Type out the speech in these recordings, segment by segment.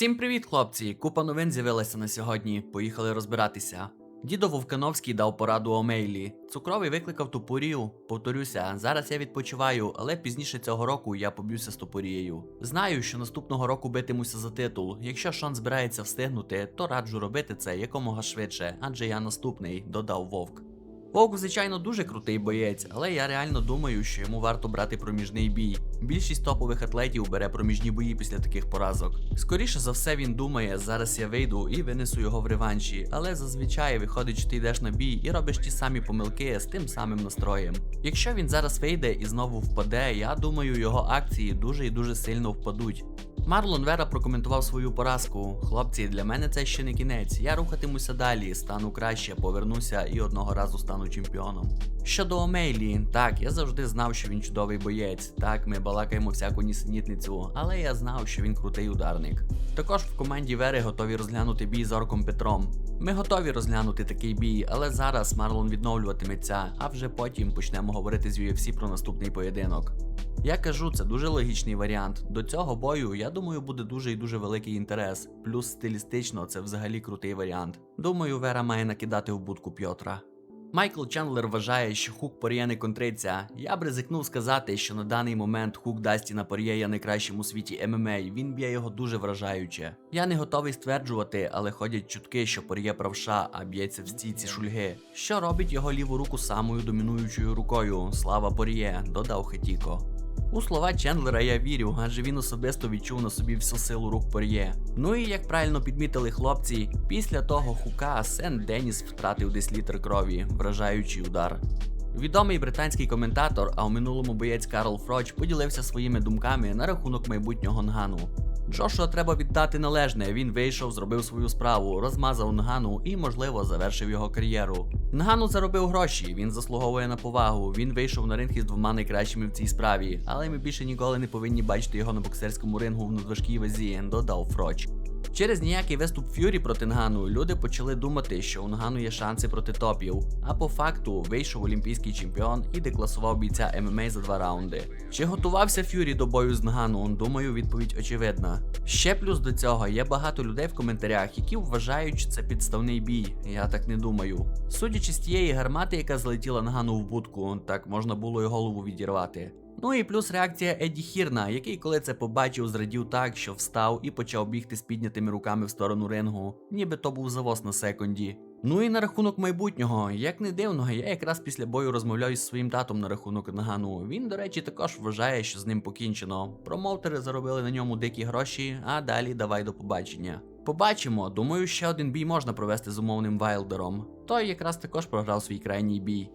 Всім привіт, хлопці! Купа новин з'явилася на сьогодні. Поїхали розбиратися. Дідо Вовкановський дав пораду Омейлі. Цукровий викликав тупорію. Повторюся, зараз я відпочиваю, але пізніше цього року я поб'юся з тупорією. Знаю, що наступного року битимуся за титул. Якщо Шон збирається встигнути, то раджу робити це якомога швидше, адже я наступний, додав Вовк. Вовк, звичайно, дуже крутий боєць, але я реально думаю, що йому варто брати проміжний бій. Більшість топових атлетів бере проміжні бої після таких поразок. Скоріше за все, він думає, зараз я вийду і винесу його в реванші, але зазвичай виходить, що ти йдеш на бій і робиш ті самі помилки з тим самим настроєм. Якщо він зараз вийде і знову впаде, я думаю, його акції дуже і дуже сильно впадуть. Марлон Вера прокоментував свою поразку. Хлопці, для мене це ще не кінець. Я рухатимуся далі, стану краще, повернуся і одного разу стану чемпіоном. Щодо Омейлі, так, я завжди знав, що він чудовий боєць. Так, ми балакаємо всяку нісенітницю, але я знав, що він крутий ударник. Також в команді Вери готові розглянути бій з Орком Петром. Ми готові розглянути такий бій, але зараз Марлон відновлюватиметься, а вже потім почнемо говорити з UFC про наступний поєдинок. Я кажу, це дуже логічний варіант. До цього бою, я думаю, буде дуже і дуже великий інтерес. Плюс стилістично це взагалі крутий варіант. Думаю, Вера має накидати в будку П'єтра. Майкл Чендлер вважає, що хук Пор'є не контриться. Я б ризикнув сказати, що на даний момент хук Дастіна Пор'є є найкращим у світі ММА. Він б'є його дуже вражаюче. Я не готовий стверджувати, але ходять чутки, що Пор'є правша, а б'ється в стійці шульги. Що робить його ліву руку самою домінуючою рукою. Слава Пор'є, додав Хетіко. У слова Чендлера я вірю, адже він особисто відчув на собі всю силу рук Пор'є. Ну і як правильно підмітили хлопці, після того хука Сен Деніс втратив десь літр крові, вражаючий удар. Відомий британський коментатор, а у минулому боєць Карл Фроч поділився своїми думками на рахунок майбутнього Нгану. Джошуа треба віддати належне. Він вийшов, зробив свою справу, розмазав Нгану і, можливо, завершив його кар'єру. Нгану заробив гроші, він заслуговує на повагу. Він вийшов на ринг із двома найкращими в цій справі, але ми більше ніколи не повинні бачити його на боксерському рингу в надважкій вазі, додав Фроч. Через ніякий виступ Ф'юрі проти Нгану люди почали думати, що у Нгану є шанси проти топів. А по факту вийшов олімпійський чемпіон і декласував бійця ММА за два раунди. Чи готувався Ф'юрі до бою з Нгану? Думаю, відповідь очевидна. Ще плюс до цього є багато людей в коментарях, які вважають, що це підставний бій. Я так не думаю. Судячи з тієї гармати, яка залетіла нагану в будку, так можна було й голову відірвати. Ну і плюс реакція Еді Хірна, який, коли це побачив, зрадів так, що встав і почав бігти з піднятими руками в сторону рингу, ніби то був завоз на секунді. Ну і на рахунок майбутнього, як не дивно, я якраз після бою розмовляю з своїм татом на рахунок Нагану. Він, до речі, також вважає, що з ним покінчено. Промоутери заробили на ньому дикі гроші, а далі давай до побачення. Побачимо, думаю, ще один бій можна провести з умовним Вайлдером. Той якраз також програв свій крайній бій.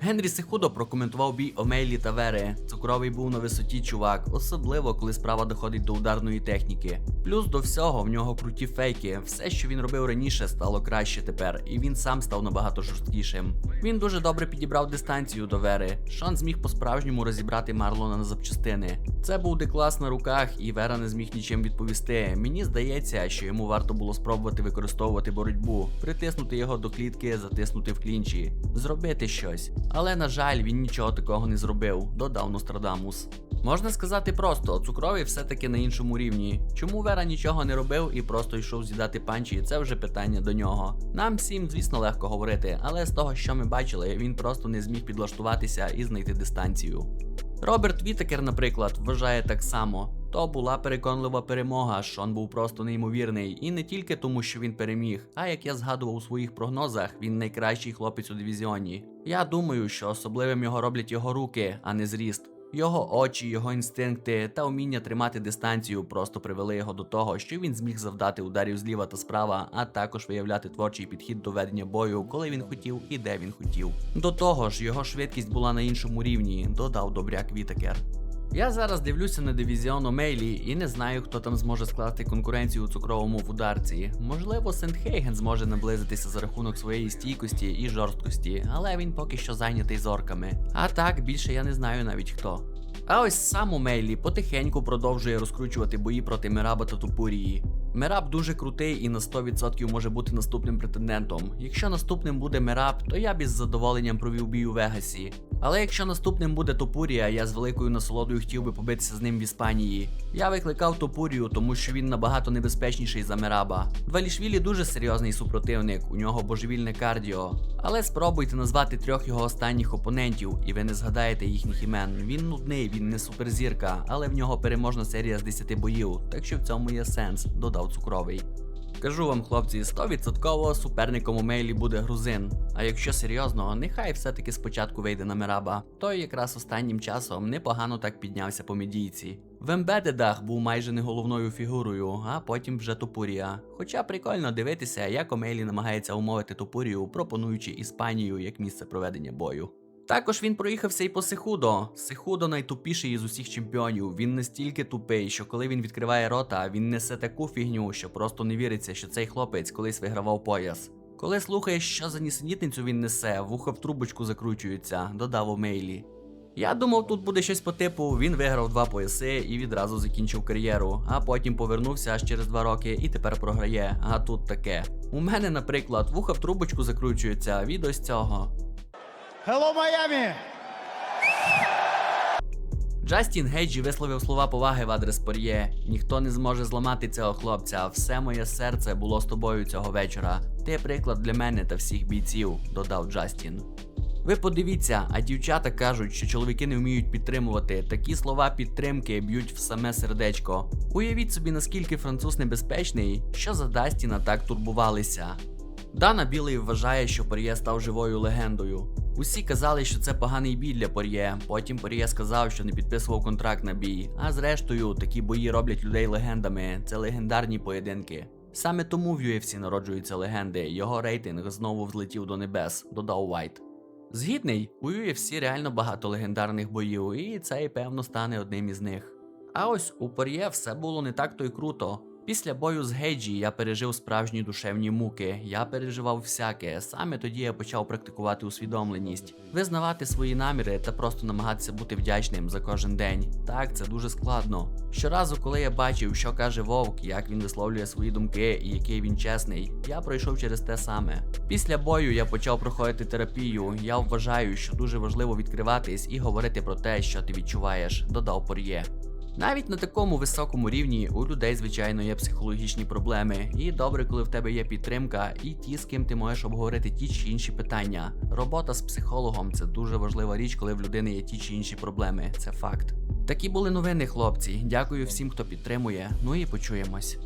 Генрі Сихудо прокоментував бій Омейлі та Вери. Цукровий був на висоті чувак, особливо коли справа доходить до ударної техніки. Плюс до всього в нього круті фейки. Все, що він робив раніше, стало краще тепер, і він сам став набагато жорсткішим. Він дуже добре підібрав дистанцію до Вери. Шон зміг по-справжньому розібрати Марлона на запчастини. Це був деклас на руках, і Вера не зміг нічим відповісти. Мені здається, що йому варто було спробувати використовувати боротьбу, притиснути його до клітки, затиснути в клінчі, зробити щось. Але на жаль, він нічого такого не зробив, додав Нострадамус. Можна сказати просто, цукровий все-таки на іншому рівні. Чому Вера нічого не робив і просто йшов з'їдати панчі, це вже питання до нього. Нам всім, звісно, легко говорити, але з того, що ми бачили, він просто не зміг підлаштуватися і знайти дистанцію. Роберт Вітакер, наприклад, вважає так само. То була переконлива перемога. Шон був просто неймовірний, і не тільки тому, що він переміг, а як я згадував у своїх прогнозах, він найкращий хлопець у дивізіоні. Я думаю, що особливим його роблять його руки, а не зріст. Його очі, його інстинкти та вміння тримати дистанцію просто привели його до того, що він зміг завдати ударів зліва та справа, а також виявляти творчий підхід до ведення бою, коли він хотів і де він хотів. До того ж, його швидкість була на іншому рівні, додав добряк Вітакер. Я зараз дивлюся на дивізіон Омейлі і не знаю, хто там зможе скласти конкуренцію у цукровому ударці. Можливо, Сент-Хейген зможе наблизитися за рахунок своєї стійкості і жорсткості, але він поки що зайнятий зорками. А так, більше я не знаю навіть хто. А ось сам Омейлі потихеньку продовжує розкручувати бої проти Мираба та Тупурії. Мераб дуже крутий і на 100% може бути наступним претендентом. Якщо наступним буде Мераб, то я б із задоволенням провів бій у Вегасі. Але якщо наступним буде Топурія, я з великою насолодою хотів би побитися з ним в Іспанії. Я викликав Топурію, тому що він набагато небезпечніший за Мераба. Двалішвілі дуже серйозний супротивник, у нього божевільне кардіо. Але спробуйте назвати трьох його останніх опонентів, і ви не згадаєте їхніх імен. Він нудний, він не суперзірка, але в нього переможна серія з 10 боїв, так що в цьому є сенс, додав цукровий. Кажу вам, хлопці, 100% суперником у мейлі буде грузин. А якщо серйозно, нехай все-таки спочатку вийде на Мераба. Той якраз останнім часом непогано так піднявся по медійці. В ембедедах був майже не головною фігурою, а потім вже Топурія. Хоча прикольно дивитися, як Омейлі намагається умовити Топурію, пропонуючи Іспанію як місце проведення бою. Також він проїхався і по Сихудо. Сихудо найтупіший із усіх чемпіонів. Він настільки тупий, що коли він відкриває рота, він несе таку фігню, що просто не віриться, що цей хлопець колись вигравав пояс. Коли слухаєш, що за нісенітницю він несе, вуха в трубочку закручуються, додав Омейлі. Я думав, тут буде щось по типу: він виграв два пояси і відразу закінчив кар'єру, а потім повернувся аж через два роки і тепер програє. А тут таке. У мене, наприклад, вуха в трубочку закручуються від ось цього. Hello, Miami! Джастін Гейджі висловив слова поваги в адрес Пор'є. Ніхто не зможе зламати цього хлопця. Все моє серце було з тобою цього вечора. Ти приклад для мене та всіх бійців, додав Джастін. Ви подивіться, а дівчата кажуть, що чоловіки не вміють підтримувати. Такі слова підтримки б'ють в саме сердечко. Уявіть собі, наскільки француз небезпечний, що за Дастіна так турбувалися. Дана Білий вважає, що Пор'є став живою легендою. Усі казали, що це поганий бій для Пор'є. Потім Пор'є сказав, що не підписував контракт на бій. А зрештою, такі бої роблять людей легендами. Це легендарні поєдинки. Саме тому в UFC народжуються легенди. Його рейтинг знову взлетів до небес, додав Вайт. Згідний, у UFC реально багато легендарних боїв, і цей певно стане одним із них. А ось у Пор'є все було не так то й круто. Після бою з Гейджі я пережив справжні душевні муки. Я переживав всяке. Саме тоді я почав практикувати усвідомленість, визнавати свої наміри та просто намагатися бути вдячним за кожен день. Так, це дуже складно. Щоразу, коли я бачив, що каже Вовк, як він висловлює свої думки і який він чесний, я пройшов через те саме. Після бою я почав проходити терапію. Я вважаю, що дуже важливо відкриватись і говорити про те, що ти відчуваєш, додав Пор'є. Навіть на такому високому рівні у людей, звичайно, є психологічні проблеми, і добре, коли в тебе є підтримка, і ті, з ким ти можеш обговорити ті чи інші питання. Робота з психологом це дуже важлива річ, коли в людини є ті чи інші проблеми. Це факт. Такі були новини, хлопці. Дякую всім, хто підтримує. Ну і почуємось.